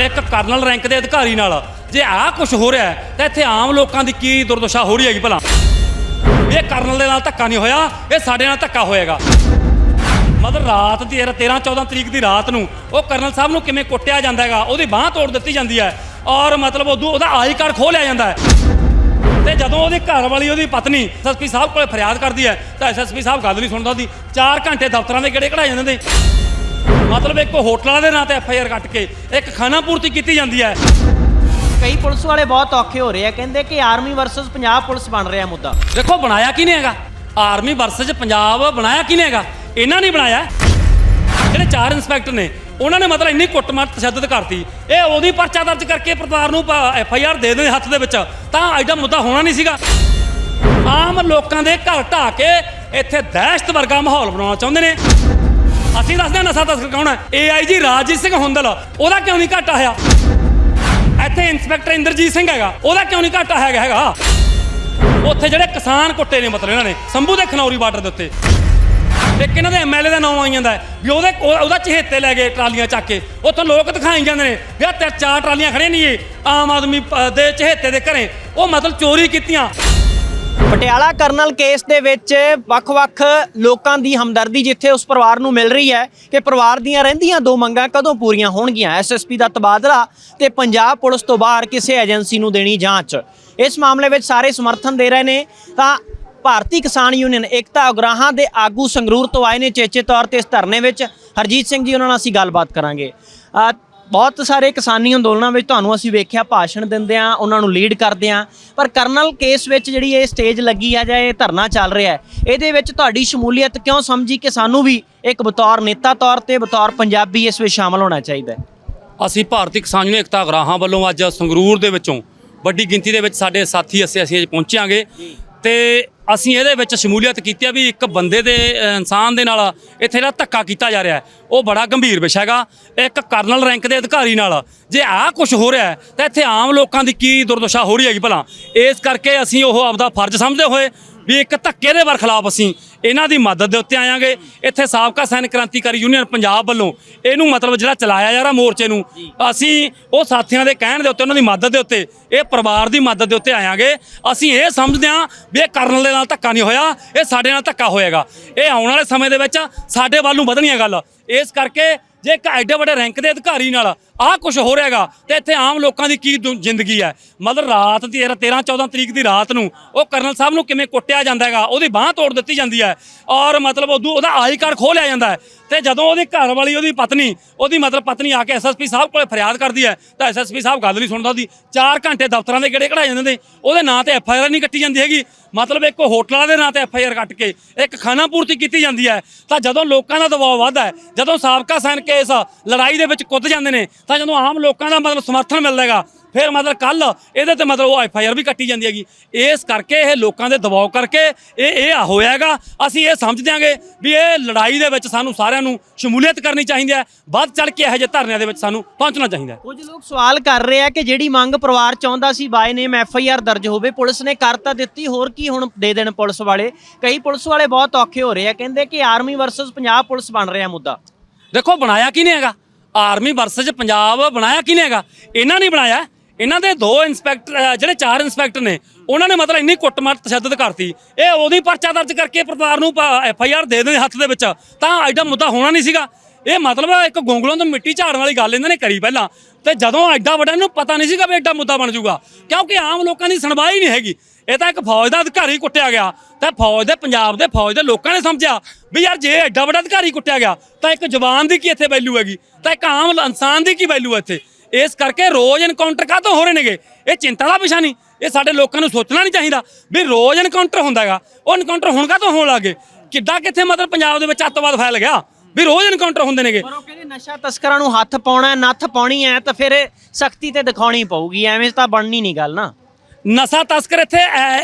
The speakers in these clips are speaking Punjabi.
ਇੱਕ ਕਰਨਲ ਰੈਂਕ ਦੇ ਅਧਿਕਾਰੀ ਨਾਲ। ਜੇ ਆਹ ਕੁਝ ਹੋ ਰਿਹਾ ਤਾਂ ਇੱਥੇ ਆਮ ਲੋਕਾਂ ਦੀ ਕੀ ਦੁਰਦਸ਼ਾ ਹੋ ਰਹੀ ਹੈਗੀ ਭਲਾ? ਇਹ ਕਰਨਲ ਦੇ ਨਾਲ ਧੱਕਾ ਨਹੀਂ ਹੋਇਆ, ਇਹ ਸਾਡੇ ਨਾਲ ਧੱਕਾ ਹੋਏਗਾ। ਮਤਲਬ ਰਾਤ ਦੀ 13 14 ਤਰੀਕ ਦੀ ਰਾਤ ਨੂੰ ਉਹ ਕਰਨਲ ਸਾਹਿਬ ਨੂੰ ਕਿਵੇਂ ਕੁੱਟਿਆ ਜਾਂਦਾ ਹੈਗਾ, ਉਹਦੀ ਬਾਹ ਤੋੜ ਦਿੱਤੀ ਜਾਂਦੀ ਹੈ ਔਰ ਮਤਲਬ ਉਦੋਂ ਉਹਦਾ ਆਈ ਕਾਰਡ ਖੋਹ ਲਿਆ ਜਾਂਦਾ ਹੈ। ਤੇ ਜਦੋਂ ਉਹਦੀ ਘਰ ਵਾਲੀ, ਉਹਦੀ ਪਤਨੀ ਐਸਐਸਪੀ ਸਾਹਿਬ ਕੋਲੇ ਫਰਿਆਦ ਕਰਦੀ ਹੈ, ਤਾਂ ਐਸਐਸਪੀ ਸਾਹਿਬ ਗੱਲ ਨਹੀਂ ਸੁਣਦਾ ਉਹਦੀ 4 ਘੰਟੇ ਦਫ਼ਤਰਾਂ ਦੇ ਗੇੜੇ ਕਢਾਏ ਜਾਂਦੇ ਨੇ। ਮਤਲਬ ਇੱਕ ਹੋਟਲਾਂ ਦੇ ਨਾਂ ਤੇ ਐਫਆਈਆਰ ਕੱਟ ਕੇ ਇੱਕ ਖਾਣਾ ਪੂਰਤੀ ਕੀਤੀ ਜਾਂਦੀ ਹੈ। ਕਈ ਪੁਲਿਸ ਵਾਲੇ ਬਹੁਤ ਔਖੇ ਹੋ ਰਹੇ ਆ ਕਹਿੰਦੇ ਕਿ ਆਰਮੀ ਵਰਸਸ ਪੰਜਾਬ ਪੁਲਿਸ ਬਣ ਰਿਹਾ ਮੁੱਦਾ। ਦੇਖੋ ਬਣਾਇਆ ਕਿਹਨੇ ਹੈਗਾ? ਆਰਮੀ ਵਰਸਸ ਪੰਜਾਬ ਬਣਾਇਆ ਕਿਹਨੇ ਹੈਗਾ? ਇਹਨਾਂ ਨੇ ਬਣਾਇਆ। ਜਿਹੜੇ ਚਾਰ ਇੰਸਪੈਕਟਰ ਨੇ ਉਹਨਾਂ ਨੇ ਮਤਲਬ ਇੰਨੀ ਕੁੱਟਮਾਰ ਤਸ਼ੱਦਦ ਕਰਤੀ। ਇਹ ਉਹਦੀ ਪਰਚਾ ਦਰਜ ਕਰਕੇ ਪ੍ਰਤਾਰ ਨੂੰ ਐਫ ਆਈ ਆਰ ਦੇ ਦੇ ਹੱਥ ਦੇ ਵਿੱਚ। ਤਾਂ ਐਡਾ ਮੁੱਦਾ ਹੋਣਾ ਨਹੀਂ ਸੀਗਾ। ਆਮ ਲੋਕਾਂ ਦੇ ਘਰ ਢਾਹ ਕੇ ਇੱਥੇ ਦਹਿਸ਼ਤ ਵਰਗਾ ਮਾਹੌਲ ਬਣਾਉਣਾ ਚਾਹੁੰਦੇ ਨੇ। ਅਸੀਂ ਦੱਸਦੇ ਹਾਂ ਨਸ਼ਾ ਤਸਕਰ ਕੌਣ ਹੈ? ਏਆਈਜੀ ਰਾਜਜੀਤ ਸਿੰਘ ਹੁੰਦਲ। ਉਹਦਾ ਕਿਉਂ ਨਹੀਂ ਘਾਟਾ ਹੋਇਆ ਇੱਥੇ ਇੰਸਪੈਕਟਰ ਇੰਦਰਜੀਤ ਸਿੰਘ ਹੈਗਾ। ਉਹਦਾ ਕਿਉਂ ਨਹੀਂ ਘਾਟਾ ਹੈਗਾ ਹੈਗਾ? ਉੱਥੇ ਜਿਹੜੇ ਕਿਸਾਨ ਕੁੱਟੇ ਨੇ ਮਤਲਬ ਇਹਨਾਂ ਨੇ, ਸੰਭੂ ਦੇ ਖਨੌਰੀ ਬਾਰਡਰ ਦੇ ਉੱਤੇ। ਇੱਕ ਇਹਨਾਂ ਦੇ ਐਮਐਲਏ ਦਾ ਨਾਮ ਆਈ ਜਾਂਦਾ ਵੀ ਉਹਦੇ ਉਹਦਾ ਚਹੇਤੇ ਲੈ ਗਏ ਟਰਾਲੀਆਂ ਚੱਕ ਕੇ। ਉੱਥੋਂ ਲੋਕ ਦਿਖਾਈ ਜਾਂਦੇ ਨੇ ਵੀ ਆਹ ਤੇ ਚਾਰ ਟਰਾਲੀਆਂ ਖੜੇ ਨਹੀਂ ਇਹ। ਆਮ ਆਦਮੀ ਦੇ ਚਹੇਤੇ ਦੇ ਘਰੇ। ਉਹ ਮਤਲਬ ਚੋਰੀ ਕੀਤੀਆਂ। ਪਟਿਆਲਾ ਕਰਨਲ ਕੇਸ ਦੇ ਵਿੱਚ ਵੱਖ-ਵੱਖ ਲੋਕਾਂ ਦੀ ਹਮਦਰਦੀ ਜਿੱਥੇ ਉਸ ਪਰਿਵਾਰ ਨੂੰ ਮਿਲ ਰਹੀ ਹੈ ਕਿ ਪਰਿਵਾਰ ਦੀਆਂ ਰਹਿੰਦੀਆਂ ਦੋ ਮੰਗਾਂ ਕਦੋਂ ਪੂਰੀਆਂ ਹੋਣਗੀਆਂ? ਐਸਐਸਪੀ ਦਾ ਤਬਾਦਲਾ ਤੇ ਪੰਜਾਬ ਪੁਲਿਸ ਤੋਂ ਬਾਹਰ ਕਿਸੇ ਏਜੰਸੀ ਨੂੰ ਦੇਣੀ ਜਾਂਚ। ਇਸ ਮਾਮਲੇ ਵਿੱਚ ਸਾਰੇ ਸਮਰਥਨ ਦੇ ਰਹੇ ਨੇ। ਤਾਂ ਭਾਰਤੀ ਕਿਸਾਨ ਯੂਨੀਅਨ, ਏਕਤਾ ਉਗਰਾਹਾਂ ਦੇ ਆਗੂ ਸੰਗਰੂਰ ਤੋਂ ਆਏ ਨੇ ਚੇਚੇ ਤੌਰ ਤੇ ਇਸ ਧਰਨੇ ਵਿੱਚ। ਹਰਜੀਤ ਸਿੰਘ ਜੀ, ਉਹਨਾਂ ਨਾਲ ਅਸੀਂ ਗੱਲਬਾਤ ਕਰਾਂਗੇ। ਬਹੁਤ ਸਾਰੇ ਕਿਸਾਨੀ ਅੰਦੋਲਨਾਂ ਵਿੱਚ ਤੁਹਾਨੂੰ ਅਸੀਂ ਵੇਖਿਆ, ਭਾਸ਼ਣ ਦਿੰਦੇ ਆ ਉਹਨਾਂ ਨੂੰ ਲੀਡ ਕਰਦੇ ਆ ਪਰ ਕਰਨਲ ਕੇਸ ਵਿੱਚ ਜਿਹੜੀ ਇਹ ਸਟੇਜ ਲੱਗੀ ਆ ਜਾਂ ਇਹ ਧਰਨਾ ਚੱਲ ਰਿਹਾ ਹੈ, ਇਹਦੇ ਵਿੱਚ ਤੁਹਾਡੀ ਸ਼ਮੂਲੀਅਤ ਕਿਉਂ ਸਮਝੀ ਕਿ ਸਾਨੂੰ ਵੀ ਇੱਕ ਬਤੌਰ ਨੇਤਾ ਤੌਰ ਤੇ ਬਤੌਰ ਪੰਜਾਬੀ ਇਸ ਵਿੱਚ ਸ਼ਾਮਲ ਹੋਣਾ ਚਾਹੀਦਾ ਹੈ? ਅਸੀਂ ਭਾਰਤੀ ਕਿਸਾਨ ਯੂਨੀਅਨ ਏਕਤਾ ਗਰਾਹਾਂ ਵੱਲੋਂ ਅੱਜ ਸੰਗਰੂਰ ਦੇ ਵਿੱਚੋਂ ਵੱਡੀ ਗਿਣਤੀ ਦੇ ਵਿੱਚ ਸਾਡੇ ਸਾਥੀ ਅਸੀਂ ਅਸੀਂ ਅੱਜ ਪਹੁੰਚਾਂਗੇ। ਤੇ ਅਸੀਂ ਇਹਦੇ ਵਿੱਚ ਸ਼ਮੂਲੀਅਤ ਕੀਤੀ ਆ ਵੀ ਇੱਕ ਬੰਦੇ ਦੇ ਇਨਸਾਨ ਦੇ ਨਾਲ ਇੱਥੇ ਜਿਹੜਾ ਧੱਕਾ ਕੀਤਾ ਜਾ ਰਿਹਾ ਉਹ ਬੜਾ ਗੰਭੀਰ ਵਿਸ਼ਾ ਹੈਗਾ। ਇੱਕ ਕਰਨਲ ਰੈਂਕ ਦੇ ਅਧਿਕਾਰੀ ਨਾਲ ਜੇ ਆਹ ਕੁਝ ਹੋ ਰਿਹਾ ਤਾਂ ਇੱਥੇ ਆਮ ਲੋਕਾਂ ਦੀ ਕੀ ਦੁਰਦਸ਼ਾ ਹੋ ਰਹੀ ਹੈਗੀ ਭਲਾ? ਇਸ ਕਰਕੇ ਅਸੀਂ ਉਹ ਆਪਦਾ ਫਰਜ਼ ਸਮਝਦੇ ਹੋਏ ਵੀ ਇੱਕ ਧੱਕੇ ਦੇ ਵਰਖਲਾਫ ਅਸੀਂ ਇਹਨਾਂ ਦੀ ਮਦਦ ਦੇ ਉੱਤੇ ਆਵਾਂਗੇ ਇੱਥੇ ਸਾਬਕਾ ਸੈਨਿਕ ਕ੍ਰਾਂਤੀਕਾਰੀ ਯੂਨੀਅਨ ਪੰਜਾਬ ਵੱਲੋਂ ਇਹਨੂੰ ਮਤਲਬ ਜਿਹੜਾ ਚਲਾਇਆ ਜਾ ਰਿਹਾ ਮੋਰਚੇ ਨੂੰ ਅਸੀਂ ਉਹ ਸਾਥੀਆਂ ਦੇ ਕਹਿਣ ਦੇ ਉੱਤੇ ਉਹਨਾਂ ਦੀ ਮਦਦ ਦੇ ਉੱਤੇ ਇਹ ਪਰਿਵਾਰ ਦੀ ਮਦਦ ਦੇ ਉੱਤੇ ਆਵਾਂਗੇ ਅਸੀਂ ਇਹ ਸਮਝਦੇ ਹਾਂ ਵੀ ਇਹ ਕਰਨਲ ਦੇ ਨਾਲ ਧੱਕਾ ਨਹੀਂ ਹੋਇਆ ਇਹ ਸਾਡੇ ਨਾਲ ਧੱਕਾ ਹੋਏਗਾ। ਇਹ ਆਉਣ ਵਾਲੇ ਸਮੇਂ ਦੇ ਵਿੱਚ ਸਾਡੇ ਵੱਲ ਨੂੰ ਵਧਣੀ ਹੈ ਗੱਲ। ਇਸ ਕਰਕੇ ਜੇ ਇੱਕ ਐਡੇ ਵੱਡੇ ਰੈਂਕ ਦੇ ਅਧਿਕਾਰੀ ਨਾਲ ਆਹ ਕੁਝ ਹੋ ਰਿਹਾਗਾ ਤੇ ਇੱਥੇ ਆਮ ਲੋਕਾਂ ਦੀ ਕੀ ਦੁ- ਜ਼ਿੰਦਗੀ ਹੈ? ਮਤਲਬ ਰਾਤ ਦੀ 13 14 ਤਰੀਕ ਦੀ ਰਾਤ ਨੂੰ ਉਹ ਕਰਨਲ ਸਾਹਿਬ ਨੂੰ ਕਿਵੇਂ ਕੁੱਟਿਆ ਜਾਂਦਾ ਹੈਗਾ? ਉਹਦੀ ਬਾਹ ਤੋੜ ਦਿੱਤੀ ਜਾਂਦੀ ਹੈ। ਔਰ ਮਤਲਬ ਉਦੋਂ ਉਹਦਾ ਆਈ ਕਾਰਡ ਖੋਹ ਲਿਆ ਜਾਂਦਾ ਹੈ। ਤੇ ਜਦੋਂ ਉਹਦੀ ਘਰ ਵਾਲੀ, ਉਹਦੀ ਪਤਨੀ, ਉਹਦੀ ਮਤਲਬ ਪਤਨੀ ਆ ਕੇ ਐਸਐਸਪੀ ਸਾਹਿਬ ਕੋਲੇ ਫਰਿਆਦ ਕਰਦੀ ਹੈ, ਤਾਂ ਐਸਐਸਪੀ ਸਾਹਿਬ ਗੱਲ ਨਹੀਂ ਸੁਣਦਾ ਉਹਦੀ। 4 ਘੰਟੇ ਦਫ਼ਤਰਾਂ ਦੇ ਗੇੜੇ ਕਢਾਏ ਜਾਂਦੇ ਨੇ। ਉਹਦੇ ਨਾਂ ਤੇ ਐਫਆਈਆਰ ਨਹੀਂ ਕੱਟੀ ਜਾਂਦੀ ਹੈਗੀ। ਮਤਲਬ ਇੱਕ ਹੋਟਲਾਂ ਦੇ ਨਾਂ ਤੇ ਐੱਫ ਆਈ ਆਰ ਕੱਟ ਕੇ ਇੱਕ ਖਾਣਾ ਪੂਰਤੀ ਕੀਤੀ ਜਾਂਦੀ ਹੈ, ਤਾਂ ਜਦੋਂ ਲੋਕਾਂ ਦਾ ਦਬਾਅ ਵੱਧਦਾ ਹੈ, ਜਦੋਂ ਸਾਬਕਾ ਸੈਨਿਕ ਇਸ ਲੜਾਈ ਦੇ ਵਿੱਚ ਕੁੱਦ ਜਾਂਦੇ ਨੇ, ਤਾਂ ਜਦੋਂ ਆਮ ਲੋਕਾਂ ਦਾ ਮਤਲਬ ਸਮਰਥਨ ਮਿਲਦਾ ਹੈਗਾ ਫਿਰ ਮਤਲਬ ਕੱਲ ਇਹਦੇ ਤੇ ਮਤਲਬ ਉਹ ਐਫਆਈਆਰ ਵੀ ਕੱਟੀ ਜਾਂਦੀ ਹੈਗੀ। ਇਸ ਕਰਕੇ ਇਹ ਲੋਕਾਂ ਦੇ ਦਬਾਅ ਕਰਕੇ ਇਹ ਇਹ ਹੋਇਆ ਹੈਗਾ। ਅਸੀਂ ਇਹ ਸਮਝ ਦਿਆਂਗੇ ਵੀ ਇਹ ਲੜਾਈ ਦੇ ਵਿੱਚ ਸਾਨੂੰ ਸਾਰਿਆਂ ਨੂੰ ਸ਼ਮੂਲੀਅਤ ਕਰਨੀ ਚਾਹੀਦੀ ਹੈ। ਵੱਧ ਚੜ ਕੇ ਇਹੋ ਜਿਹੇ ਧਰਨਿਆਂ ਦੇ ਵਿੱਚ ਸਾਨੂੰ ਪਹੁੰਚਣਾ ਚਾਹੀਦਾ ਕੁਝ ਲੋਕ ਸਵਾਲ ਕਰ ਰਹੇ ਆ ਕਿ ਜਿਹੜੀ ਮੰਗ ਪਰਿਵਾਰ ਚਾਹੁੰਦਾ ਸੀ by name F I R ਦਰਜ ਹੋਵੇ ਪੁਲਿਸ ਨੇ ਕਰ ਤਾਂ ਦਿੱਤੀ ਹੋਰ ਕੀ ਹੁਣ ਦੇ ਦੇਣ ਪੁਲਿਸ ਵਾਲੇ? ਕਈ ਪੁਲਿਸ ਵਾਲੇ ਬਹੁਤ ਔਖੇ ਹੋ ਰਹੇ ਆ ਕਹਿੰਦੇ ਕਿ ਆਰਮੀ ਵਰਸਸ ਪੰਜਾਬ ਪੁਲਿਸ ਬਣ ਰਿਹਾ ਮੁੱਦਾ। ਦੇਖੋ ਬਣਾਇਆ ਕਿਹਨੇ ਹੈਗਾ? ਆਰਮੀ ਵਰਸਸ ਪੰਜਾਬ ਬਣਾਇਆ ਕਿਹਨੇ ਹੈਗਾ? ਇਹਨਾਂ ਨੇ ਬਣਾਇਆ। ਇਹਨਾਂ ਦੇ ਦੋ ਇੰਸਪੈਕਟਰ ਜਿਹੜੇ ਚਾਰ ਇੰਸਪੈਕਟਰ ਨੇ, ਉਹਨਾਂ ਨੇ ਮਤਲਬ ਇੰਨੀ ਕੁੱਟਮਾਰ ਤਸ਼ੱਦਦ ਕਰਤੀ। ਇਹ ਉਹਦੀ ਪਰਚਾ ਦਰਜ ਕਰਕੇ ਪਰਿਵਾਰ ਨੂੰ ਐਫ ਆਈ ਆਰ ਦੇ ਦੇ ਹੱਥ ਦੇ ਵਿੱਚ। ਤਾਂ ਐਡਾ ਮੁੱਦਾ ਹੋਣਾ ਨਹੀਂ ਸੀਗਾ। ਇਹ ਮਤਲਬ ਇੱਕ ਗੋਂਗਲੋਂ ਤੋਂ ਮਿੱਟੀ ਝਾੜਨ ਵਾਲੀ ਗੱਲ ਇਹਨਾਂ ਨੇ ਕਰੀ ਪਹਿਲਾਂ। ਤੇ ਜਦੋਂ ਐਡਾ ਵੱਡਾ ਇਹਨੂੰ ਪਤਾ ਨਹੀਂ ਸੀਗਾ ਵੀ ਐਡਾ ਮੁੱਦਾ ਬਣ ਜਾਊਗਾ। ਕਿਉਂਕਿ ਆਮ ਲੋਕਾਂ ਦੀ ਸੁਣਵਾਈ ਨਹੀਂ ਹੈਗੀ। ਇਹ ਤਾਂ ਇੱਕ ਫੌਜ ਦਾ ਅਧਿਕਾਰੀ ਕੁੱਟਿਆ ਗਿਆ। ਤਾਂ ਫੌਜ ਦੇ ਪੰਜਾਬ ਦੇ ਫੌਜ ਦੇ ਲੋਕਾਂ ਨੇ ਸਮਝਿਆ ਵੀ ਯਾਰ ਜੇ ਐਡਾ ਵੱਡਾ ਅਧਿਕਾਰੀ ਕੁੱਟਿਆ ਗਿਆ, ਤਾਂ ਇੱਕ ਜਵਾਨ ਦੀ ਕੀ ਇੱਥੇ ਵੈਲਿਊ ਹੈਗੀ? ਤਾਂ ਇੱਕ ਆਮ ਇਨਸਾਨ ਦੀ ਕੀ ਵੈਲਿਊ ਹੈ ਇੱਥੇ? ਇਸ ਕਰਕੇ ਰੋਜ਼ ਐਨਕਾਊਂਟਰ ਕਾਹਤੋਂ ਹੋ ਰਹੇ ਨੇਗੇ? ਇਹ ਚਿੰਤਾ ਦਾ ਵਿਸ਼ਾ ਨਹੀਂ। ਇਹ ਸਾਡੇ ਲੋਕਾਂ ਨੂੰ ਸੋਚਣਾ ਨਹੀਂ ਚਾਹੀਦਾ ਵੀ ਰੋਜ਼ ਐਨਕਾਊਂਟਰ ਹੁੰਦਾ ਹੈਗਾ। ਉਹ ਐਨਕਾਊਂਟਰ ਹੁਣ ਕਾਹਤੋਂ ਹੋਣ ਲੱਗੇ ਕਿੱਦਾਂ ਕਿੱਥੇ ਮਤਲਬ ਪੰਜਾਬ ਦੇ ਵਿੱਚ ਅੱਤਵਾਦ ਫੈਲ ਗਿਆ? ਵੀ ਰੋਜ਼ ਐਨਕਾਊਂਟਰ ਹੁੰਦੇ ਨੇਗੇ। ਪਰ ਉਹ ਕਹਿੰਦੇ ਨਸ਼ਾ ਤਸਕਰਾਂ ਨੂੰ ਹੱਥ ਪਾਉਣਾ ਨੱਥ ਪਾਉਣੀ ਹੈ ਤਾਂ ਫਿਰ ਸਖਤੀ ਤੇ ਦਿਖਾਉਣੀ ਪਊਗੀ। ਐਵੇਂ ਤਾਂ ਬਣਨੀ ਨਹੀਂ ਗੱਲ ਨਾ। ਨਸ਼ਾ ਤਸਕਰ ਇੱਥੇ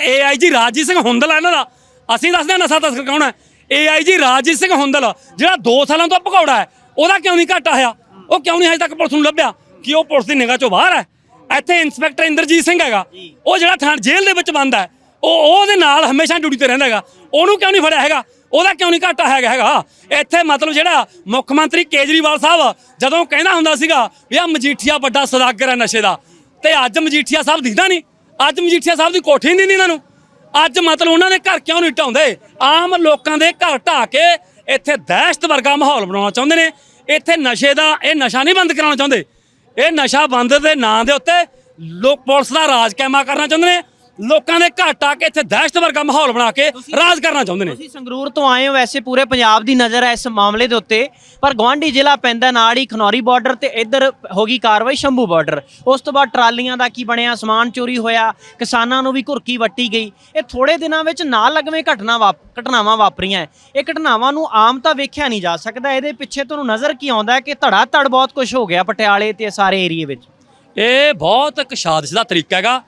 ਏਆਈਜੀ ਰਾਜਜੀਤ ਸਿੰਘ ਹੁੰਦਲ ਇਹਨਾਂ ਦਾ। ਅਸੀਂ ਦੱਸਦੇ ਹਾਂ ਨਸ਼ਾ ਤਸਕਰ ਕੌਣ ਹੈ। ਏਆਈਜੀ ਰਾਜਜੀਤ ਸਿੰਘ ਹੁੰਦਲ ਜਿਹੜਾ 2 ਸਾਲਾਂ ਤੋਂ ਭਗੌੜਾ ਹੈ। ਉਹਦਾ ਕਿਉਂ ਨਹੀਂ ਘਾਟਾ ਹੋਇਆ? ਉਹ ਕਿਉਂ ਨਹੀਂ ਹਜੇ ਤੱਕ ਪੁਲਿਸ ਨੂੰ ਲੱਭਿਆ? ਕਿ ਉਹ ਪੁਲਿਸ ਦੀ ਨਿਗਾਹ ਚੋਂ ਬਾਹਰ ਹੈ? ਇੱਥੇ ਇੰਸਪੈਕਟਰ ਇੰਦਰਜੀਤ ਸਿੰਘ ਹੈਗਾ। ਉਹ ਜਿਹੜਾ ਥਾਣ ਜੇਲ੍ਹ ਦੇ ਵਿੱਚ ਬੰਦ ਹੈ ਉਹ ਉਹਦੇ ਨਾਲ ਹਮੇਸ਼ਾ ਡਿਊਟੀ ਤੇ ਰਹਿੰਦਾ ਹੈਗਾ। ਉਹਨੂੰ ਕਿਉਂ ਨਹੀਂ ਫੜਿਆ ਹੈਗਾ? ਉਹਦਾ ਕਿਉਂ ਨਹੀਂ ਘਾਟਾ ਹੈਗਾ ਹੈਗਾ? ਇੱਥੇ ਮਤਲਬ ਜਿਹੜਾ ਮੁੱਖ ਮੰਤਰੀ ਕੇਜਰੀਵਾਲ ਸਾਹਿਬ ਜਦੋਂ ਕਹਿੰਦਾ ਹੁੰਦਾ ਸੀਗਾ ਵੀ ਆ ਮਜੀਠੀਆ ਵੱਡਾ ਸਦਾਗਰ ਹੈ ਨਸ਼ੇ ਦਾ ਤੇ ਅੱਜ ਮਜੀਠੀਆ ਸਾਹਿਬ ਦਿਖਦਾ ਨਹੀਂ। ਅੱਜ ਮਜੀਠੀਆ ਸਾਹਿਬ ਦੀ ਕੋਠੀ ਨਹੀਂ ਦਿੰਦੀ ਇਹਨਾਂ ਨੂੰ। ਅੱਜ ਮਤਲਬ ਉਹਨਾਂ ਦੇ ਘਰ ਕਿਉਂ ਨਹੀਂ ਢਾਉਂਦੇ ਆਮ ਲੋਕਾਂ ਦੇ ਘਰ ਢਾ ਕੇ ਇੱਥੇ ਦਹਿਸ਼ਤ ਵਰਗਾ ਮਾਹੌਲ ਬਣਾਉਣਾ ਚਾਹੁੰਦੇ ਨੇ। ਇੱਥੇ ਨਸ਼ੇ ਦਾ ਇਹ ਨਸ਼ਾ ਨਹੀਂ ਬੰਦ ਕਰਾਉਣਾ ਚਾਹੁੰਦੇ। ਇਹ ਨਸ਼ਾ ਬੰਦ ਦੇ ਨਾਂ ਦੇ ਉੱਤੇ ਲੋਕ ਪੁਲਿਸ ਦਾ ਰਾਜ ਕਾਇਮਾ ਕਰਨਾ ਚਾਹੁੰਦੇ ਨੇ। ਲੋਕਾਂ ਦੇ ਘਰ ਢਾ ਕੇ ਇੱਥੇ ਦਹਿਸ਼ਤ ਵਰਗਾ ਮਾਹੌਲ ਬਣਾ ਕੇ ਰਾਜ ਕਰਨਾ ਚਾਹੁੰਦੇ ਨੇ। ਤੁਸੀਂ ਸੰਗਰੂਰ ਤੋਂ ਆਏ ਹੋ ਵੈਸੇ ਪੂਰੇ ਪੰਜਾਬ ਦੀ ਨਜ਼ਰ ਹੈ ਇਸ ਮਾਮਲੇ ਦੇ ਉੱਤੇ। ਪਰ ਗਵਾਂਢੀ ਜ਼ਿਲ੍ਹਾ ਪੈਂਦਾ ਨਾਲ ਹੀ ਖਨੌਰੀ ਬਾਰਡਰ ਤੇ ਇੱਧਰ ਹੋ ਗਈ ਕਾਰਵਾਈ ਸ਼ੰਭੂ ਬਾਰਡਰ ਉਸ ਤੋਂ ਬਾਅਦ ਟਰਾਲੀਆਂ ਦਾ ਕੀ ਬਣਿਆ ਸਮਾਨ ਚੋਰੀ ਹੋਇਆ ਕਿਸਾਨਾਂ ਨੂੰ ਵੀ ਘੁਰਕੀ ਵੱਟੀ ਗਈ। ਇਹ ਥੋੜੇ ਦਿਨਾਂ ਵਿੱਚ ਨਾਲ ਲੱਗਵੇਂ ਘਟਨਾ ਵਾਪ ਘਟਨਾਵਾਂ ਵਾਪਰੀਆਂ। ਇਹ ਘਟਨਾਵਾਂ ਨੂੰ ਆਮ ਤਾਂ ਵੇਖਿਆ ਨਹੀਂ ਜਾ ਸਕਦਾ। ਇਹਦੇ ਪਿੱਛੇ ਤੁਹਾਨੂੰ ਨਜ਼ਰ ਕੀ ਆਉਂਦਾ ਹੈ ਕਿ ਧੜਾ ਧੜ ਬਹੁਤ ਕੁਝ ਹੋ ਗਿਆ ਪਟਿਆਲੇ ਤੇ ਸਾਰੇ ਏਰੀਏ ਵਿੱਚ? ਇਹ ਬਹੁਤ ਇੱਕ ਸਾਜ਼ਿਸ਼ ਦਾ ਤਰੀਕਾ ਹੈਗਾ।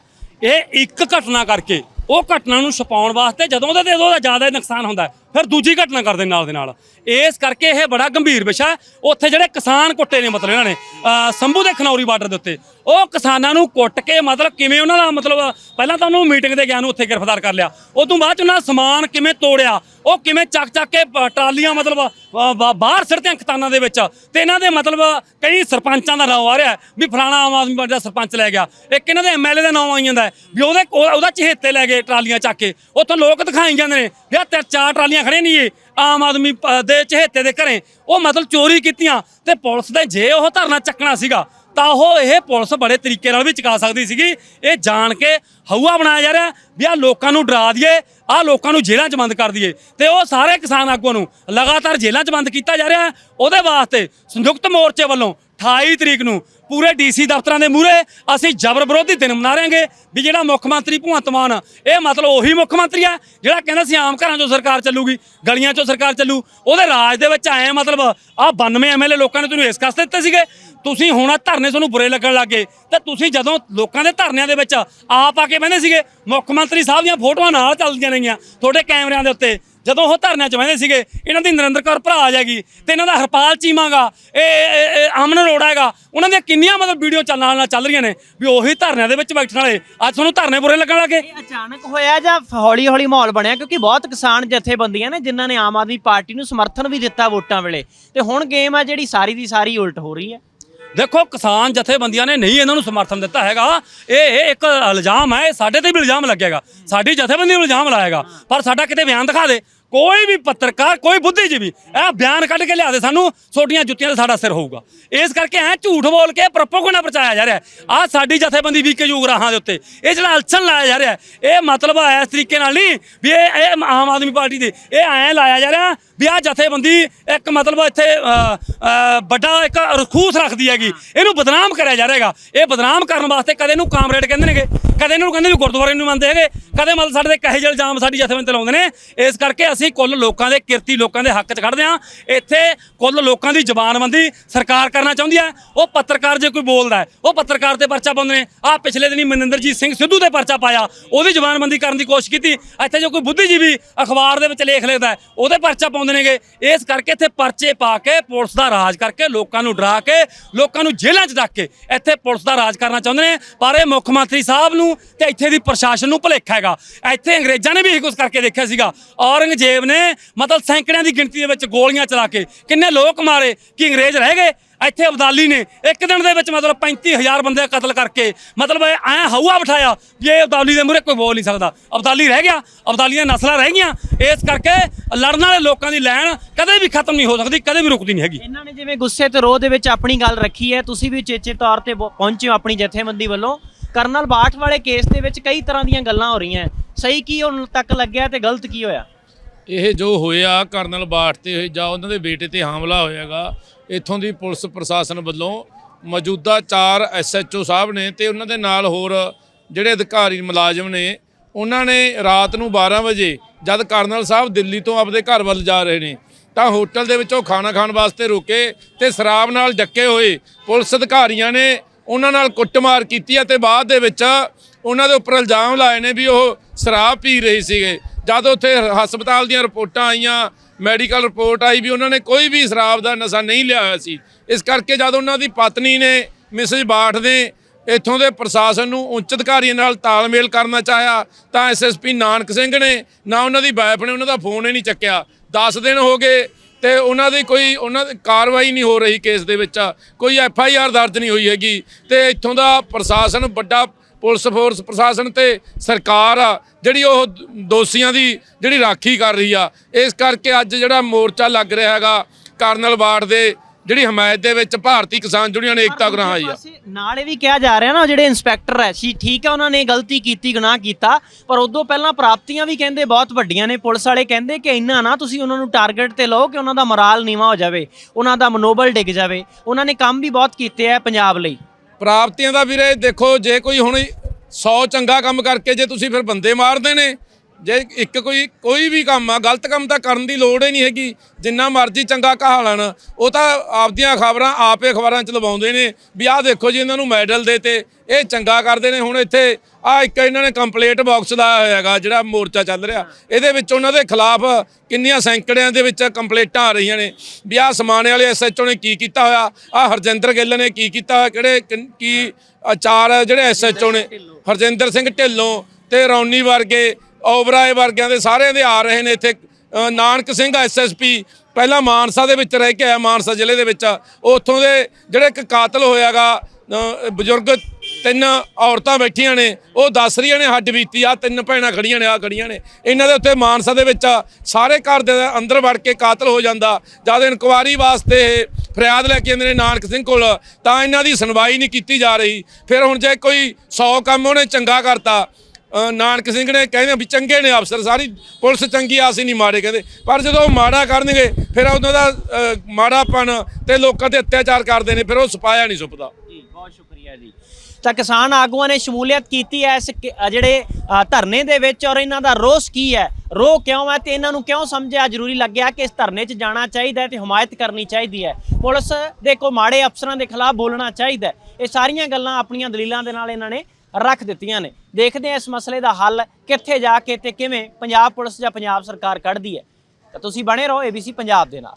ਇਹ ਇੱਕ ਘਟਨਾ ਕਰਕੇ, ਉਹ ਘਟਨਾ ਨੂੰ ਛਪਾਉਣ ਵਾਸਤੇ ਜਦੋਂ ਉਹਦੇ ਤੇ ਉਹਦਾ ਜ਼ਿਆਦਾ ਨੁਕਸਾਨ ਹੁੰਦਾ ਫਿਰ ਦੂਜੀ ਘਟਨਾ ਕਰਦੇ ਨਾਲ ਦੇ ਨਾਲ। ਇਸ ਕਰਕੇ ਇਹ ਬੜਾ ਗੰਭੀਰ ਵਿਸ਼ਾ ਹੈ। ਉੱਥੇ ਜਿਹੜੇ ਕਿਸਾਨ ਕੁੱਟੇ ਨੇ ਮਤਲਬ ਇਹਨਾਂ ਨੇ ਅਹ ਸੰਭੂ ਦੇ ਖਨੌਰੀ ਬਾਰਡਰ ਦੇ ਉੱਤੇ ਉਹ ਕਿਸਾਨਾਂ ਨੂੰ ਕੁੱਟ ਕੇ ਮਤਲਬ ਕਿਵੇਂ ਉਹਨਾਂ ਦਾ ਮਤਲਬ ਪਹਿਲਾਂ ਤਾਂ ਉਹਨੂੰ ਮੀਟਿੰਗ ਦੇ ਗਿਆ ਨੂੰ ਉੱਥੇ ਗ੍ਰਿਫਤਾਰ ਕਰ ਲਿਆ। ਉਸ ਤੋਂ ਬਾਅਦ ਚ ਉਹਨਾਂ ਦਾ ਸਮਾਨ ਕਿਵੇਂ ਤੋੜਿਆ ਉਹ ਕਿਵੇਂ ਚੱਕ ਚੱਕ ਕੇ ਪ- ਟਰਾਲੀਆਂ ਮਤਲਬ ਅ, ਬ- ਬਾਹਰ ਸਿੱਟਦੇ ਖਤਾਨਾਂ ਦੇ ਵਿੱਚ। ਤੇ ਇਹਨਾਂ ਦੇ ਮਤਲਬ ਕਈ ਸਰਪੰਚਾਂ ਦਾ ਨਾਮ ਆ ਰਿਹਾ ਹੈ ਵੀ ਫਲਾਣਾ ਆਮ ਆਦਮੀ ਪਾਰਟੀ ਦਾ ਸਰਪੰਚ ਲੈ ਗਿਆ। ਇੱਕ ਇਹਨਾਂ ਦੇ ਐਮਐਲਏ ਦਾ ਨਾਮ ਆਈ ਜਾਂਦਾ ਹੈ ਵੀ ਉਹਦੇ ਕੋਲ ਉਹਦਾ ਚਹੇਤੇ ਲੈ ਗਏ ਟਰਾਲੀਆਂ ਚੱਕ ਕੇ। ਉੱਥੋਂ ਲੋਕ ਦਿਖਾਈ ਜਾਂਦੇ ਨੇ ਵੀ ਆਹ ਤੇ ਚਾਰ ਟਰਾਲੀਆਂ ਖੜੇ ਨਹੀਂ ਇਹ ਆਮ ਆਦਮੀ ਦੇ ਚਹੇਤੇ ਦੇ ਘਰੇ। ਉਹ ਮਤਲਬ ਚੋਰੀ ਕੀਤੀਆਂ ਤੇ ਪੁਲਿਸ ਦੇ ਜੇ ਉਹ ਧਰਨਾ ਚੱਕਣਾ ਸੀਗਾ, ਤਾਂ ਉਹ ਇਹ ਪੁਲਿਸ ਬੜੇ ਤਰੀਕੇ ਨਾਲ ਵੀ ਚੁਕਾ ਸਕਦੀ ਸੀਗੀ। ਇਹ ਜਾਣ ਕੇ ਹਊਆ ਬਣਾਇਆ ਜਾ ਰਿਹਾ ਵੀ ਆ ਲੋਕਾਂ ਨੂੰ ਡਰਾ ਦਈਏ ਆ ਲੋਕਾਂ ਨੂੰ ਜੇਲ੍ਹਾਂ 'ਚ ਬੰਦ ਕਰ ਦਈਏ। ਤੇ ਉਹ ਸਾਰੇ ਕਿਸਾਨ ਆਗੂਆਂ ਨੂੰ ਲਗਾਤਾਰ ਜੇਲ੍ਹਾਂ 'ਚ ਬੰਦ ਕੀਤਾ ਜਾ ਰਿਹਾ। ਉਹਦੇ ਵਾਸਤੇ ਸੰਯੁਕਤ ਮੋਰਚੇ ਵੱਲੋਂ 28 ਤਰੀਕ ਨੂੰ ਪੂਰੇ ਡੀਸੀ ਦਫ਼ਤਰਾਂ ਦੇ ਮੂਹਰੇ ਅਸੀਂ ਜਬਰ ਵਿਰੋਧੀ ਦਿਨ ਮਨਾ ਰਹੇਗੇ ਵੀ ਜਿਹੜਾ ਮੁੱਖ ਮੰਤਰੀ ਭਗਵੰਤ ਮਾਨ, ਇਹ ਮਤਲਬ ਉਹੀ ਮੁੱਖ ਮੰਤਰੀ ਆ ਜਿਹੜਾ ਕਹਿੰਦਾ ਸੀ ਆਮ ਘਰਾਂ 'ਚੋਂ ਸਰਕਾਰ ਚੱਲੂਗੀ, ਗਲੀਆਂ 'ਚੋਂ ਸਰਕਾਰ ਚੱਲੂ। ਉਹਦੇ ਰਾਜ ਦੇ ਵਿੱਚ ਆਏ ਮਤਲਬ ਆ 92 ਐਮਐਲਏ ਲੋਕਾਂ ਨੇ ਤੁਹਾਨੂੰ ਇਸ ਕਸਤੇ ਦਿੱਤੇ ਸੀਗੇ। ਤੁਸੀਂ ਹੁਣ ਆਹ ਧਰਨੇ ਤੁਹਾਨੂੰ ਬੁਰੇ ਲੱਗਣ ਲੱਗੇ ਤੇ ਤੁਸੀਂ ਜਦੋਂ ਲੋਕਾਂ ਦੇ ਧਰਨਿਆਂ ਦੇ ਵਿੱਚ ਆਪ ਆ ਕੇ ਬਹਿੰਦੇ ਸੀਗੇ, ਮੁੱਖ ਮੰਤਰੀ ਸਾਹਿਬ ਦੀਆਂ ਫੋਟੋਆਂ ਨਾਲ ਚੱਲਦੀਆਂ ਰਹੀਆਂ ਤੁਹਾਡੇ ਕੈਮਰਿਆਂ ਦੇ ਉੱਤੇ। ਜਦੋਂ ਉਹ ਧਰਨਿਆਂ 'ਚ ਬਹਿੰਦੇ ਸੀਗੇ, ਇਹਨਾਂ ਦੀ ਨਰਿੰਦਰ ਕੌਰ ਭਰਾ ਆ ਜਾਏਗੀ ਤੇ ਇਹਨਾਂ ਦਾ ਹਰਪਾਲ ਚੀਮਾਗਾ, ਇਹ, ਇਹ- ਇਹ ਅਮਨ ਅਰੋੜਾ ਹੈਗਾ, ਉਹਨਾਂ ਦੀਆਂ ਕਿੰਨੀਆਂ ਮਤਲਬ ਵੀਡੀਓ ਚੱਲਣ ਨਾਲ ਚੱਲ ਰਹੀਆਂ ਨੇ ਵੀ ਉਹੀ ਧਰਨਿਆਂ ਦੇ ਵਿੱਚ ਬੈਠਣ ਵਾਲੇ। ਅੱਜ ਤੁਹਾਨੂੰ ਧਰਨੇ ਬੁਰੇ ਲੱਗਣ ਲੱਗੇ। ਇਹ ਅਚਾਨਕ ਹੋਇਆ ਜਾਂ ਹੌਲੀ ਹੌਲੀ ਮਾਹੌਲ ਬਣਿਆ? ਕਿਉਂਕਿ ਬਹੁਤ ਕਿਸਾਨ ਜਥੇਬੰਦੀਆਂ ਨੇ ਜਿਨ੍ਹਾਂ ਨੇ ਆਮ ਆਦਮੀ ਪਾਰਟੀ ਨੂੰ ਸਮਰਥਨ ਵੀ ਦਿੱਤਾ ਵੋਟਾਂ ਵੇਲੇ। ਤੇ ਹੁਣ ਗੇਮ ਆ ਜਿਹੜੀ ਸਾਰੀ ਦੀ ਸਾਰੀ ਉਲਟ ਹੋ ਰਹੀ ਹੈ। ਦੇਖੋ, ਕਿਸਾਨ ਜਥੇਬੰਦੀਆਂ ਨੇ ਨਹੀਂ ਇਹਨਾਂ ਨੂੰ ਸਮਰਥਨ ਦਿੱਤਾ ਹੈਗਾ। ਇਹ ਇੱਕ ਇਲਜ਼ਾਮ ਹੈ ਇਹ ਸਾਡੇ ਤੇ ਵੀ ਇਲਜ਼ਾਮ ਲੱਗੇਗਾ ਸਾਡੀ ਜਥੇਬੰਦੀ ਨੂੰ ਇਲਜ਼ਾਮ ਲਾਏਗਾ ਪਰ ਸਾਡਾ ਕਿਤੇ ਬਿਆਨ ਦਿਖਾ ਦੇ। ਕੋਈ ਵੀ ਪੱਤਰਕਾਰ, ਕੋਈ ਬੁੱਧੀਜੀਵੀ, ਇਹ ਬਿਆਨ ਕੱਢ ਕੇ ਲਿਆ ਦੇ ਸਾਨੂੰ ਛੋਟੀਆਂ ਜੁੱਤੀਆਂ ਤੇ ਸਾਡਾ ਸਿਰ ਹੋਊਗਾ। ਇਸ ਕਰਕੇ ਐ ਝੂਠ ਬੋਲ ਕੇ ਪ੍ਰੋਪੋਗੈਂਡਾ ਪ੍ਰਚਾਇਆ ਜਾ ਰਿਹਾ ਆ ਸਾਡੀ ਜਥੇਬੰਦੀ ਵੀ ਕੇ ਯੂਗ ਦੇ ਉੱਤੇ। ਇਹ ਜਿਹੜਾ ਅਲਸਨ ਲਾਇਆ ਜਾ ਰਿਹਾ ਇਹ ਮਤਲਬ ਇਸ ਤਰੀਕੇ ਨਾਲ ਨਹੀਂ ਵੀ ਇਹ ਇਹ ਆਮ ਆਦਮੀ ਪਾਰਟੀ ਦੇ, ਇਹ ਐ ਲਾਇਆ ਜਾ ਰਿਹਾ ਵੀ ਆ ਜਥੇਬੰਦੀ ਇੱਕ ਮਤਲਬ ਇੱਥੇ ਵੱਡਾ ਇੱਕ ਰਖੂਸ ਰੱਖਦੀ ਹੈਗੀ। ਇਹਨੂੰ ਬਦਨਾਮ ਕਰਿਆ ਜਾ ਰਿਹਾਗਾ। ਇਹ ਬਦਨਾਮ ਕਰਨ ਵਾਸਤੇ ਕਦੇ ਇਹਨੂੰ ਕਾਮਰੇਡ ਕਹਿੰਦੇ ਨੇਗੇ, ਕਦੇ ਇਹਨੂੰ ਕਹਿੰਦੇ ਵੀ ਗੁਰਦੁਆਰੇ ਨੂੰ ਮੰਨਦੇ ਹੈਗੇ, ਕਦੇ ਮਤਲਬ ਸਾਡੇ ਤੇ ਕਹੇ ਜਲ ਜਾਮ ਸਾਡੀ ਜਥੇਬੰਦੀ ਤੇ ਲਾਉਂਦੇ ਨੇ। ਇਸ ਕਰਕੇ ਅਸੀਂ ਅਸੀਂ ਕੁੱਲ ਲੋਕਾਂ ਦੇ ਕਿਰਤੀ ਲੋਕਾਂ ਦੇ ਹੱਕ 'ਚ ਖੜਦੇ ਹਾਂ। ਇੱਥੇ ਕੁੱਲ ਲੋਕਾਂ ਦੀ ਜ਼ਬਾਨਬੰਦੀ ਸਰਕਾਰ ਕਰਨਾ ਚਾਹੁੰਦੀ ਹੈ। ਉਹ ਪੱਤਰਕਾਰ ਜੇ ਕੋਈ ਬੋਲਦਾ ਉਹ ਪੱਤਰਕਾਰ ਤੇ ਪਰਚਾ ਪਾਉਂਦੇ ਨੇ। ਆ ਪਿਛਲੇ ਦਿਨੀ ਮਨਿੰਦਰਜੀਤ ਸਿੰਘ ਸਿੱਧੂ ਤੇ ਪਰਚਾ ਪਾਇਆ। ਉਹਦੀ ਜ਼ਬਾਨਬੰਦੀ ਕਰਨ ਦੀ ਕੋਸ਼ਿਸ਼ ਕੀਤੀ। ਇੱਥੇ ਜੋ ਕੋਈ ਬੁੱਧੀਜੀਵੀ ਅਖਬਾਰ ਦੇ ਵਿੱਚ ਲੇਖ ਲਿਖਦਾ ਉਹਦੇ ਪਰਚਾ ਪਾਉਂਦੇ ਨੇਗੇ। ਇਸ ਕਰਕੇ ਇੱਥੇ ਪਰਚੇ ਪਾ ਕੇ ਪੁਲਿਸ ਦਾ ਰਾਜ ਕਰਕੇ ਲੋਕਾਂ ਨੂੰ ਡਰਾ ਕੇ, ਲੋਕਾਂ ਨੂੰ ਜੇਲ੍ਹਾਂ 'ਚ ਡੱਕ ਕੇ ਇੱਥੇ ਪੁਲਿਸ ਦਾ ਰਾਜ ਕਰਨਾ ਚਾਹੁੰਦੇ ਨੇ। ਪਰ ਇਹ ਮੁੱਖ ਮੰਤਰੀ ਸਾਹਿਬ ਨੂੰ ਤੇ ਇੱਥੇ ਦੀ ਪ੍ਰਸ਼ਾਸਨ ਨੂੰ ਭੁਲੇਖਾ ਹੈਗਾ। ਇੱਥੇ ਅੰਗਰੇਜ਼ਾਂ ਨੇ ਵੀ ਇਹੀ ਕੁਝ ਕਰਕੇ ਦੇਖਿਆ ਸੀਗਾ। ਔਰੰਗਜ਼ੇਬ ਨੇ, ਮਤਲਬ ਸੈਂਕੜਿਆਂ ਦੀ ਗਿਣਤੀ ਦੇ ਵਿੱਚ ਗੋਲੀਆਂ ਚਲਾ ਕੇ ਕਿੰਨੇ ਲੋਕ ਮਾਰੇ, ਕਿ ਅੰਗਰੇਜ਼ ਰਹਿ ਗਏ? ਇੱਥੇ ਅਬਦਾਲੀ ਨੇ, ਇੱਕ ਦਿਨ ਦੇ ਵਿੱਚ ਮਤਲਬ 35000 ਬੰਦੇ ਕਤਲ ਕਰਕੇ, ਮਤਲਬ ਐ ਹਊਆ ਬਿਠਾਇਆ ਵੀ ਇਹ ਅਬਦਾਲੀ ਦੇ ਮੂਹਰੇ ਕੋਈ ਬੋਲ ਨਹੀਂ ਸਕਦਾ। ਅਬਦਾਲੀ ਰਹਿ ਗਿਆ, ਅਬਦਾਲੀਆਂ ਨਸਲਾਂ ਰਹਿ ਗਈਆਂ, ਇਸ ਕਰਕੇ ਲੜਨ ਵਾਲੇ ਲੋਕਾਂ ਦੀ ਲਾਈਨ ਕਦੇ ਵੀ ਖਤਮ ਨਹੀਂ ਹੋ ਸਕਦੀ, ਕਦੇ ਵੀ ਰੁਕਦੀ ਨਹੀਂ ਹੈਗੀ। ਇਹਨਾਂ ਨੇ ਜਿਵੇਂ ਗੁੱਸੇ ਤੇ ਰੋਹ ਦੇ ਵਿੱਚ ਆਪਣੀ ਗੱਲ ਰੱਖੀ ਹੈ, ਤੁਸੀਂ ਵੀ ਚੇਚੇ ਤੌਰ ਤੇ ਪਹੁ- ਪਹੁੰਚੇ ਹੋ ਆਪਣੀ ਜਥੇਬੰਦੀ ਵੱਲੋਂ। ਕਰਨਲ ਬਾਠ ਵਾਲੇ ਕੇਸ ਦੇ ਵਿੱਚ ਕਈ ਤਰ੍ਹਾਂ ਦੀਆਂ ਗੱਲਾਂ ਹੋ ਰਹੀਆਂ। ਸਹੀ ਕੀ ਹੁਣ ਤੱਕ ਲੱਗਿਆ ਤੇ ਗਲਤ ਕੀ ਹੋਇਆ? ਇਹ ਜੋ ਹੋਇਆ ਕਰਨਲ ਬਾਠ ਤੇ ਜਾਂ ਉਹਨਾਂ ਦੇ ਬੇਟੇ ਤੇ ਹਮਲਾ ਹੋਇਆਗਾ, ਇੱਥੋਂ ਦੀ ਪੁਲਿਸ ਪ੍ਰਸ਼ਾਸਨ ਵੱਲੋਂ ਮੌਜੂਦਾ ਚਾਰ ਐਸਐਚਓ ਸਾਹਿਬ ਨੇ ਤੇ ਉਹਨਾਂ ਦੇ ਨਾਲ ਹੋਰ ਜਿਹੜੇ ਅਧਿਕਾਰੀ ਮੁਲਾਜ਼ਮ ਨੇ, ਉਹਨਾਂ ਨੇ ਰਾਤ ਨੂੰ 12 ਵਜੇ ਜਦ ਕਰਨਲ ਸਾਹਿਬ ਦਿੱਲੀ ਤੋਂ ਆਪਦੇ ਘਰ ਵੱਲ ਜਾ ਰਹੇ ਨੇ, ਤਾਂ ਹੋਟਲ ਦੇ ਵਿੱਚੋਂ ਖਾਣਾ ਖਾਣ ਵਾਸਤੇ ਰੁਕੇ ਤੇ ਸ਼ਰਾਬ ਨਾਲ ਡੱਕੇ ਹੋਏ ਪੁਲਿਸ ਅਧਿਕਾਰੀਆਂ ਨੇ ਉਹਨਾਂ ਨਾਲ ਕੁੱਟਮਾਰ ਕੀਤੀ ਅਤੇ ਬਾਅਦ ਦੇ ਵਿੱਚ ਉਹਨਾਂ ਦੇ ਉੱਪਰ ਇਲਜ਼ਾਮ ਲਾਏ ਨੇ ਵੀ ਉਹ ਸ਼ਰਾਬ ਪੀ ਰਹੇ ਸੀਗੇ। ਜਦ ਉੱਥੇ ਹਸਪਤਾਲ ਦੀਆਂ ਰਿਪੋਰਟਾਂ ਆਈਆਂ, ਮੈਡੀਕਲ ਰਿਪੋਰਟ ਆਈ ਵੀ ਉਹਨਾਂ ਨੇ ਕੋਈ ਵੀ ਸ਼ਰਾਬ ਦਾ ਨਸ਼ਾ ਨਹੀਂ ਲਿਆ ਹੋਇਆ ਸੀ। ਇਸ ਕਰਕੇ ਜਦ ਉਹਨਾਂ ਦੀ ਪਤਨੀ ਨੇ ਮਿਸਿਸ ਬਾਠ ਨੇ ਇੱਥੋਂ ਦੇ ਪ੍ਰਸ਼ਾਸਨ ਨੂੰ ਉੱਚ ਅਧਿਕਾਰੀਆਂ ਨਾਲ ਤਾਲਮੇਲ ਕਰਨਾ ਚਾਹਿਆ, ਤਾਂ ਐਸਐਸਪੀ ਨਾਨਕ ਸਿੰਘ ਨੇ ਨਾ ਉਹਨਾਂ ਦੀ ਵਾਈਫ ਨੇ, ਉਹਨਾਂ ਦਾ ਫੋਨ ਹੀ ਨਹੀਂ ਚੱਕਿਆ। 10 ਦਿਨ ਹੋ ਗਏ ਤੇ ਉਹਨਾਂ ਦੀ ਕੋਈ, ਉਹਨਾਂ ਦੀ ਕਾਰਵਾਈ ਨਹੀਂ ਹੋ ਰਹੀ ਕੇਸ ਦੇ ਵਿੱਚ। ਕੋਈ ਐਫ ਆਈ ਆਰ ਦਰਜ ਨਹੀਂ ਹੋਈ ਹੈਗੀ ਤੇ ਇੱਥੋਂ ਦਾ ਪ੍ਰਸ਼ਾਸਨ ਵੱਡਾ ਪੁਲਿਸ ਫੋਰਸ ਪ੍ਰਸ਼ਾਸਨ ਤੇ ਸਰਕਾਰ ਆ ਜਿਹੜੀ ਉਹ ਦੋਸ਼ੀਆਂ ਦੀ ਜਿਹੜੀ ਰਾਖੀ ਕਰ ਰਹੀ ਆ ਇਸ ਕਰਕੇ ਅੱਜ ਜਿਹੜਾ ਮੋਰਚਾ ਲੱਗ ਰਿਹਾ ਹੈਗਾ ਕਰਨਲ ਬਾੜ ਦੇ ਜਿਹੜੀ ਹਮਾਇਤ ਦੇ ਵਿੱਚ ਭਾਰਤੀ ਕਿਸਾਨ ਯੂਨੀਅਨ ਏਕਤਾ ਗ੍ਰਾਹ ਆਈ ਆ। ਨਾਲ ਵੀ ਕਿਹਾ ਜਾ ਰਿਹਾ ਨਾ ਜਿਹੜੇ ਇਨਸਪੈਕਟਰ ਹੈ ਸੀ ਠੀਕ ਹੈ ਉਹਨਾਂ ਨੇ ਗਲਤੀ ਕੀਤੀ ਗੁਨਾਹ ਕੀਤਾ ਪਰ ਉਦੋਂ ਪਹਿਲਾਂ ਪ੍ਰਾਪਤੀਆਂ ਵੀ ਕਹਿੰਦੇ ਬਹੁਤ ਵੱਡੀਆਂ ਨੇ ਪੁਲਿਸ ਵਾਲੇ ਕਹਿੰਦੇ ਕਿ ਇੰਨਾ ਨਾ ਤੁਸੀਂ ਉਹਨਾਂ ਨੂੰ ਟਾਰਗੇਟ ਤੇ ਲਓ ਕਿ ਉਹਨਾਂ ਦਾ ਮੋਰਾਲ ਨੀਵਾ ਹੋ ਜਾਵੇ ਉਹਨਾਂ ਦਾ ਮਨੋਬਲ ਡਿੱਗ ਜਾਵੇ ਉਹਨਾਂ ਨੇ ਕੰਮ ਵੀ ਬਹੁਤ ਕੀਤੇ ਆ ਪੰਜਾਬ ਲਈ। ਪ੍ਰਾਪਤੀਆਂ ਦਾ ਵੀਰੇ ਦੇਖੋ, ਜੇ ਕੋਈ ਹੁਣ 100 ਚੰਗਾ ਕੰਮ ਕਰਕੇ ਜੇ ਤੁਸੀਂ ਫਿਰ ਬੰਦੇ ਮਾਰਦੇ ਨੇ ਜੇ ਇੱਕ ਕੋਈ ਕੋਈ ਵੀ ਕੰਮ ਆ, ਗਲਤ ਕੰਮ ਤਾਂ ਕਰਨ ਦੀ ਲੋੜ ਹੀ ਨਹੀਂ ਹੈਗੀ। ਜਿੰਨਾ ਮਰਜ਼ੀ ਚੰਗਾ ਕਹਾ ਲੈਣ, ਉਹ ਤਾਂ ਆਪਦੀਆਂ ਖਬਰਾਂ ਆਪੇ ਅਖਬਾਰਾਂ 'ਚ ਲਵਾਉਂਦੇ ਨੇ ਵੀ ਆਹ ਦੇਖੋ ਜੀ ਇਹਨਾਂ ਨੂੰ ਮੈਡਲ ਦੇਤੇ ਇਹ ਚੰਗਾ ਕਰਦੇ ਨੇ। ਹੁਣ ਇੱਥੇ ਆ ਇੱਕ ਇਹਨਾਂ ਨੇ ਕੰਪਲੀਟ ਬਾਕਸ ਲਾਇਆ ਹੋਇਆ ਹੈਗਾ, ਜਿਹੜਾ ਮੋਰਚਾ ਚੱਲ ਰਿਹਾ। ਇਹਦੇ ਵਿੱਚ ਉਹਨਾਂ ਦੇ ਖਿਲਾਫ ਕਿੰਨੀਆਂ ਸੈਂਕੜਿਆਂ ਦੇ ਵਿੱਚ ਕੰਪਲੇਂਟਾਂ ਆ ਰਹੀਆਂ ਨੇ। ਵੀ ਆਹ ਸਮਾਣੇ ਵਾਲੇ ਐਸਐਚਓ ਨੇ ਕੀ ਕੀਤਾ ਹੋਇਆ ਆ ਹਰਜਿੰਦਰ ਗਿੱਲ ਨੇ ਕੀ ਕੀਤਾ ਹੋਇਆ, ਕਿਹੜੇ ਕਿਨ- ਕੀ ਚਾਰ ਜਿਹੜੇ ਐਸਐਚਓ ਨੇ, ਹਰਜਿੰਦਰ ਸਿੰਘ ਢਿੱਲੋਂ ਤੇ ਰੌਨੀ ਵਰਗੇ ਓਬਰਾਏ ਵਰਗਿਆਂ ਦੇ ਸਾਰਿਆਂ ਦੇ ਆ ਰਹੇ ਨੇ ਇੱਥੇ। ਨਾਨਕ ਸਿੰਘ ਐਸਐਸਪੀ ਪਹਿਲਾਂ ਮਾਨਸਾ ਦੇ ਵਿੱਚ ਰਹਿ ਕੇ ਆਇਆ, ਮਾਨਸਾ ਜ਼ਿਲ੍ਹੇ ਦੇ ਵਿੱਚ ਉੱਥੋਂ ਦੇ ਜਿਹੜੇ ਇੱਕ ਕਾਤਲ ਹੋਇਆਗਾ ਬਜ਼ੁਰਗ ਤਿੰਨ ਔਰਤਾਂ ਬੈਠੀਆਂ ਨੇ, ਉਹ ਦੱਸ ਰਹੀਆਂ ਨੇ ਹੱਡ ਬੀਤੀ ਆ ਤਿੰਨ ਭੈਣਾਂ ਖੜੀਆਂ ਨੇ ਆ ਖੜੀਆਂ ਨੇ। ਇਹਨਾਂ ਦੇ ਉੱਤੇ ਮਾਨਸਾ ਦੇ ਵਿੱਚ ਸਾਰੇ ਘਰ ਦੇ ਅੰਦਰ ਵੜ ਕੇ ਕਾਤਲ ਹੋ ਜਾਂਦਾ। ਜਦ ਇਨਕੁਆਰੀ ਵਾਸਤੇ ਇਹ ਫਰਿਆਦ ਲੈ ਕੇ ਆਉਂਦੇ ਨੇ ਨਾਨਕ ਸਿੰਘ ਕੋਲ, ਤਾਂ ਇਹਨਾਂ ਦੀ ਸੁਣਵਾਈ ਨਹੀਂ ਕੀਤੀ ਜਾ ਰਹੀ। ਫਿਰ ਹੁਣ ਜੇ ਕੋਈ 100 ਕੰਮ ਉਹਨੇ ਚੰਗਾ ਕਰਤਾ ਨਾਨਕ ਸਿੰਘ ਨੇ ਕਹਿੰਦੇ ਵੀ ਚੰਗੇ ਨੇ ਅਫਸਰ ਸਾਰੀ ਪੁਲਿਸ ਚੰਗੀ ਆ, ਅਸੀਂ ਨਹੀਂ ਮਾੜੇ ਕਹਿੰਦੇ। ਪਰ ਜਦੋਂ ਉਹ ਮਾੜਾ ਕਰਨਗੇ ਫਿਰ ਉਹਨਾਂ ਦਾ ਮਾੜਾਪਣ ਤੇ ਲੋਕਾਂ ਤੇ ਅਤਿਆਚਾਰ ਕਰਦੇ ਨੇ ਫਿਰ ਉਹ ਸਪਾਇਆ ਨਹੀਂ ਸੁਪਦਾ। ਜੀ ਬਹੁਤ ਸ਼ੁਕਰੀਆ ਜੀ। ਤਾਂ ਕਿਸਾਨ ਆਗੂਆਂ ਨੇ ਸ਼ਮੂਲੀਅਤ ਕੀਤੀ ਹੈ ਇਸ ਜਿਹੜੇ ਧਰਨੇ ਦੇ ਵਿੱਚ ਔਰ ਇਹਨਾਂ ਦਾ ਰੋਸ ਕੀ ਹੈ? ਰੋ ਕਿਉਂ ਹੈ ਤੇ ਇਹਨਾਂ ਨੂੰ ਕਿਉਂ ਸਮਝਿਆ ਜ਼ਰੂਰੀ ਲੱਗਿਆ ਕਿ ਇਸ ਧਰਨੇ 'ਚ ਜਾਣਾ ਚਾਹੀਦਾ ਹੈ ਤੇ ਹਮਾਇਤ ਕਰਨੀ ਚਾਹੀਦੀ ਹੈ? ਪੁਲਿਸ ਦੇ ਕੋ ਮਾੜੇ ਅਫਸਰਾਂ ਦੇ ਖਿਲਾਫ ਬੋਲਣਾ ਚਾਹੀਦਾ। ਇਹ ਸਾਰੀਆਂ ਗੱਲਾਂ ਆਪਣੀਆਂ ਦਲੀਲਾਂ ਦੇ ਨਾਲ ਇਹਨਾਂ ਨੇ ਰੱਖ ਦਿੱਤੀਆਂ ਨੇ। ਦੇਖਦੇ ਹਾਂ ਇਸ ਮਸਲੇ ਦਾ ਹੱਲ ਕਿੱਥੇ ਜਾ ਕੇ ਤੇ ਕਿਵੇਂ ਪੰਜਾਬ ਪੁਲਿਸ ਜਾਂ ਪੰਜਾਬ ਸਰਕਾਰ ਕੱਢਦੀ ਹੈ। ਤਾਂ ਤੁਸੀਂ ਬਣੇ ਰਹੋ ABC ਪੰਜਾਬ ਦੇ ਨਾਲ।